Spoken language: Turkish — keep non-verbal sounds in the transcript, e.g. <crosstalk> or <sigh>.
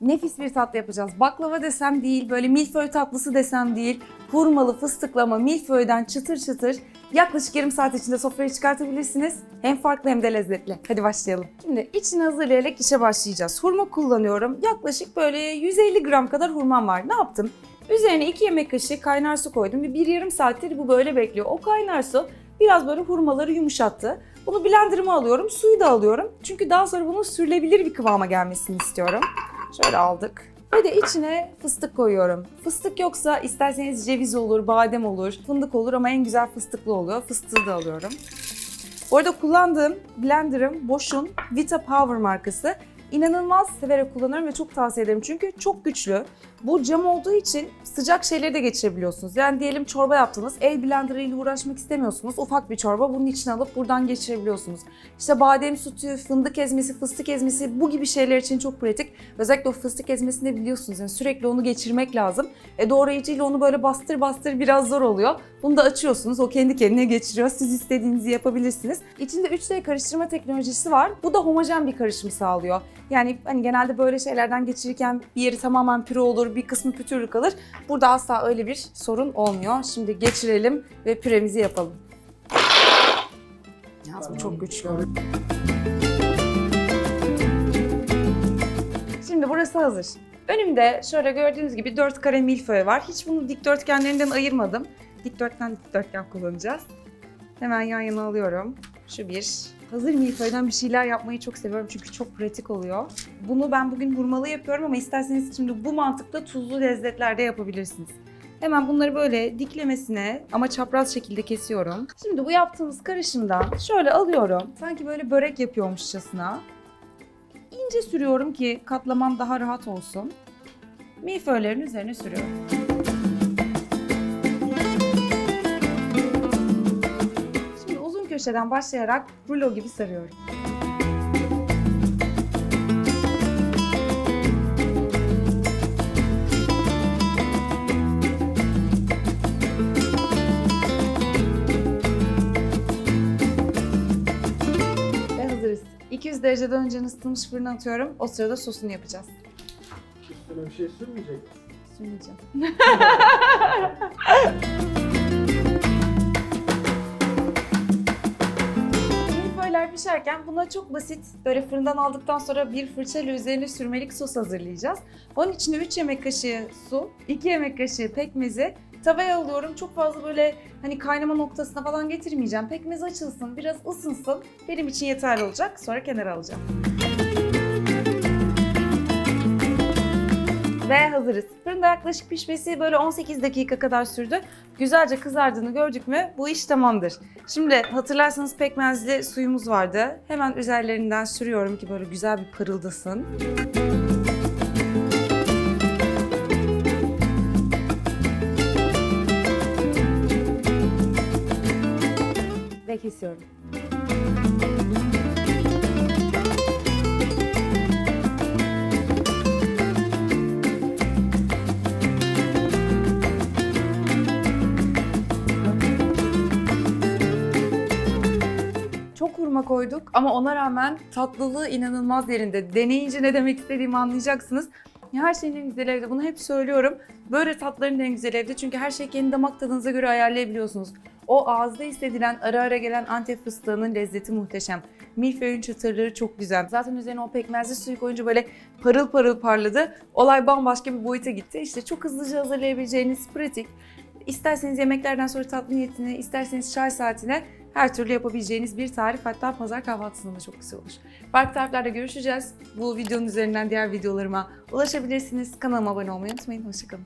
nefis bir tatlı yapacağız. Baklava desem değil, böyle milföy tatlısı desem değil. Hurmalı, fıstıklama, milföyden çıtır çıtır yaklaşık yarım saat içinde sofraya çıkartabilirsiniz. Hem farklı hem de lezzetli. Hadi başlayalım. Şimdi içini hazırlayarak işe başlayacağız. Hurma kullanıyorum. Yaklaşık böyle 150 gram kadar hurmam var. Ne yaptım? Üzerine 2 yemek kaşığı kaynar su koydum ve bir yarım saattir bu böyle bekliyor. O kaynar su biraz böyle hurmaları yumuşattı. Bunu blenderıma alıyorum, suyu da alıyorum. Çünkü daha sonra bunun sürülebilir bir kıvama gelmesini istiyorum. Şöyle aldık. Ve de içine fıstık koyuyorum. Fıstık yoksa isterseniz ceviz olur, badem olur, fındık olur ama en güzel fıstıklı oluyor. Fıstığı da alıyorum. Bu arada kullandığım blenderım Bosch'un Vita Power markası. İnanılmaz severek kullanıyorum ve çok tavsiye ederim çünkü çok güçlü. Bu cam olduğu için sıcak şeyleri de geçirebiliyorsunuz. Yani diyelim çorba yaptınız, el blenderıyla uğraşmak istemiyorsunuz. Ufak bir çorba bunun içine alıp buradan geçirebiliyorsunuz. İşte badem sütü, fındık ezmesi, fıstık ezmesi bu gibi şeyler için çok pratik. Özellikle o fıstık ezmesini de biliyorsunuz yani sürekli onu geçirmek lazım. E doğrayıcıyla onu böyle bastır bastır biraz zor oluyor. Bunu da açıyorsunuz, o kendi kendine geçiriyor. Siz istediğinizi yapabilirsiniz. İçinde 3D karıştırma teknolojisi var. Bu da homojen bir karışım sağlıyor. Yani hani genelde böyle şeylerden geçirirken bir yeri tamamen püre olur, bir kısmı pütürlü kalır. Burada asla öyle bir sorun olmuyor. Şimdi geçirelim ve püremizi yapalım. Yalnız bu çok güçlü. Şimdi burası hazır. Önümde şöyle gördüğünüz gibi 4 kare milföy var. Hiç bunu dikdörtgenlerinden ayırmadım. Dikdörtgen dikdörtgen kullanacağız. Hemen yan yana alıyorum. Şu bir. Hazır milföyden bir şeyler yapmayı çok seviyorum çünkü çok pratik oluyor. Bunu ben bugün hurmalı yapıyorum ama isterseniz şimdi bu mantıkla tuzlu lezzetlerde yapabilirsiniz. Hemen bunları böyle diklemesine ama çapraz şekilde kesiyorum. Şimdi bu yaptığımız karışımdan şöyle alıyorum. Sanki böyle börek yapıyormuşçasına. İnce sürüyorum ki katlamam daha rahat olsun. Milföylerin üzerine sürüyorum. Köşeden başlayarak rulo gibi sarıyorum. Ve hazırız. 200 dereceden önce ısıtılmış fırına atıyorum. O sırada sosunu yapacağız. Üstüne bir şey sürmeyecek. Sürmeyeceğim. <laughs> pişerken buna çok basit böyle fırından aldıktan sonra bir fırçayla üzerine sürmelik sos hazırlayacağız. Onun için 3 yemek kaşığı su, 2 yemek kaşığı pekmezi tavaya alıyorum. Çok fazla böyle hani kaynama noktasına falan getirmeyeceğim. Pekmez açılsın, biraz ısınsın. Benim için yeterli olacak. Sonra kenara alacağım. Ve hazırız. Fırında yaklaşık pişmesi böyle 18 dakika kadar sürdü. Güzelce kızardığını gördük mü bu iş tamamdır. Şimdi hatırlarsanız pekmezli suyumuz vardı. Hemen üzerlerinden sürüyorum ki böyle güzel bir parıldasın. Ve kesiyorum. Çok hurma koyduk ama ona rağmen tatlılığı inanılmaz yerinde. Deneyince ne demek istediğimi anlayacaksınız. Ya Her şeyin en güzel evde. Bunu hep söylüyorum. Böyle tatların en güzel evde. Çünkü her şeyi kendi damak tadınıza göre ayarlayabiliyorsunuz. O ağızda hissedilen, ara ara gelen antep fıstığının lezzeti muhteşem. Milföyün çıtırlığı çok güzel. Zaten üzerine o pekmezli suyu koyunca böyle parıl parıl parladı. Olay bambaşka bir boyuta gitti. İşte çok hızlıca hazırlayabileceğiniz pratik. İsterseniz yemeklerden sonra tatlı niyetine, isterseniz çay saatine her türlü yapabileceğiniz bir tarif. Hatta pazar kahvaltısında da çok güzel olur. Farklı tariflerde görüşeceğiz. Bu videonun üzerinden diğer videolarıma ulaşabilirsiniz. Kanalıma abone olmayı unutmayın. Hoşçakalın.